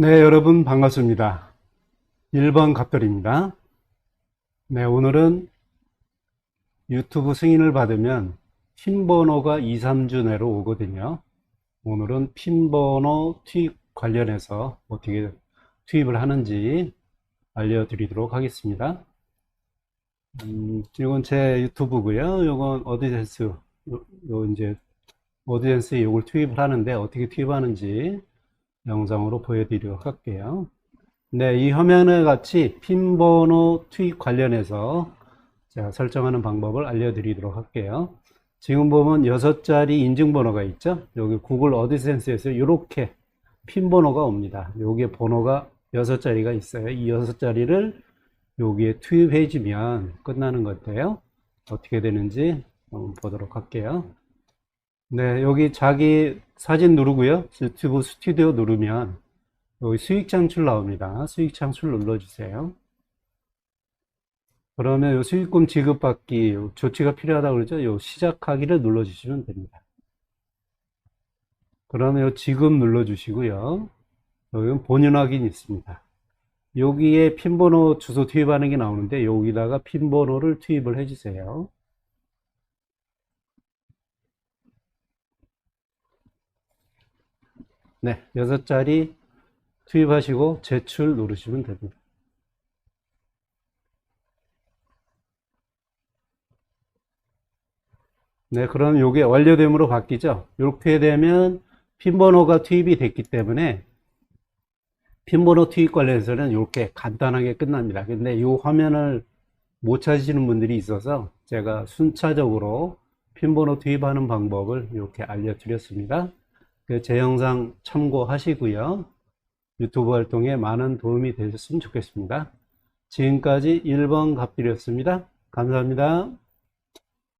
네, 여러분 반갑습니다. 1번 갑돌입니다. 네, 오늘은 유튜브 승인을 받으면 핀 번호가 2, 3주 내로 오거든요. 오늘은 핀 번호 투입 관련해서 어떻게 투입을 하는지 알려드리도록 하겠습니다. 음, 이건 제 유튜브고요. 이건 어드센스, 요, 요 이제 어드센스에 이걸 투입을 하는데 어떻게 투입하는지 영상으로 보여드리도록 할게요. 네, 이 화면에 같이 핀 번호 투입 관련해서 제가 설정하는 방법을 알려드리도록 할게요. 지금 보면 6자리 인증번호가 있죠? 여기 구글 어드센스에서 이렇게 핀 번호가 옵니다. 여기에 번호가 6자리가 있어요. 이 6자리를 여기에 투입해 주면 끝나는 건데요. 어떻게 되는지 보도록 할게요. 네, 여기 자기 사진 누르고요. 유튜브 스튜디오 누르면 여기 수익 창출 나옵니다. 수익 창출 눌러주세요. 그러면 요 수익금 지급받기 요 조치가 필요하다고 그러죠. 요 시작하기를 눌러주시면 됩니다. 그러면 요 지급 눌러주시고요. 여기는 본인 확인이 있습니다. 여기에 핀번호 주소 투입하는 게 나오는데 여기다가 핀번호를 투입을 해주세요. 네, 여섯 자리 투입하시고 제출 누르시면 됩니다. 네, 그럼 이게 완료됨으로 바뀌죠. 이렇게 되면 핀번호가 투입이 됐기 때문에 핀번호 투입 관련해서는 이렇게 간단하게 끝납니다. 근데 이 화면을 못 찾으시는 분들이 있어서 제가 순차적으로 핀번호 투입하는 방법을 이렇게 알려드렸습니다. 그제 영상 참고하시고요. 유튜브 활동에 많은 도움이 되셨으면 좋겠습니다. 지금까지 1번 갑들이었습니다. 감사합니다.